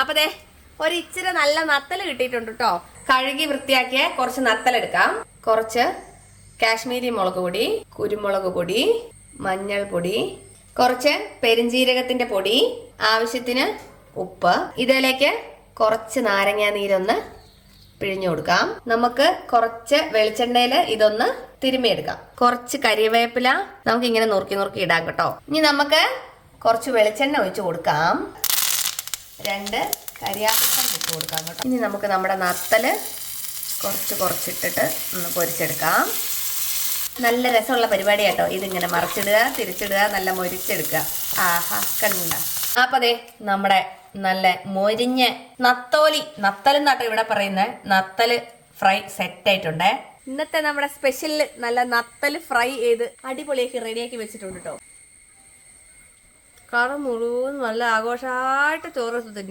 അപ്പൊ ദേ ഒരു നല്ല നത്തൽ കിട്ടിയിട്ടുണ്ട് കേട്ടോ കഴുകി വൃത്തിയാക്കിയ കുറച്ച് നത്തൽ എടുക്കാം. കുറച്ച് കാശ്മീരി മുളക് പൊടി കുരുമുളക് പൊടി മഞ്ഞൾപ്പൊടി കുറച്ച് പെരിഞ്ജീരകത്തിന്റെ പൊടി ആവശ്യത്തിന് ഉപ്പ്. ഇതിലേക്ക് കുറച്ച് നാരങ്ങാ നീരൊന്ന് പിഴിഞ്ഞു കൊടുക്കാം. നമുക്ക് കുറച്ച് വെളിച്ചെണ്ണയിൽ ഇതൊന്ന് തിരുമ്മിയെടുക്കാം. കുറച്ച് കരിവേപ്പില നമുക്ക് ഇങ്ങനെ നുറുക്കി നുറുക്കി ഇടാം കേട്ടോ. ഇനി നമുക്ക് കുറച്ച് വെളിച്ചെണ്ണ ഒഴിച്ചു കൊടുക്കാം. രണ്ട് കരിയാപ്പില ഇട്ട് കൊടുക്കാം കേട്ടോ. ഇനി നമുക്ക് നമ്മുടെ നത്തൽ കുറച്ച് കുറച്ചിട്ടിട്ട് ഒന്ന് പൊരിച്ചെടുക്കാം. നല്ല രസമുള്ള പരിപാടി കേട്ടോ. ഇതിങ്ങനെ മറിച്ചിടുക തിരിച്ചിടുക നല്ല മൊരിച്ചെടുക്കുക. ആഹാ കണ്ട? അപ്പൊ അതെ നമ്മുടെ നല്ല മൊരിഞ്ഞ നത്തോലി. നത്തൽ എന്നാട്ടോ ഇവിടെ പറയുന്നത്. നത്തൽ ഫ്രൈ സെറ്റ് ആയിട്ടുണ്ടേ. ഇന്നത്തെ നമ്മുടെ സ്പെഷ്യൽ നല്ല നത്തൽ ഫ്രൈ ചെയ്ത് അടിപൊളിയാക്കി റെഡിയാക്കി വെച്ചിട്ടുണ്ട് കേട്ടോ. കറ മുഴുവൻ നല്ല ആഘോഷമായിട്ട് ചോറ് തിന്നാം.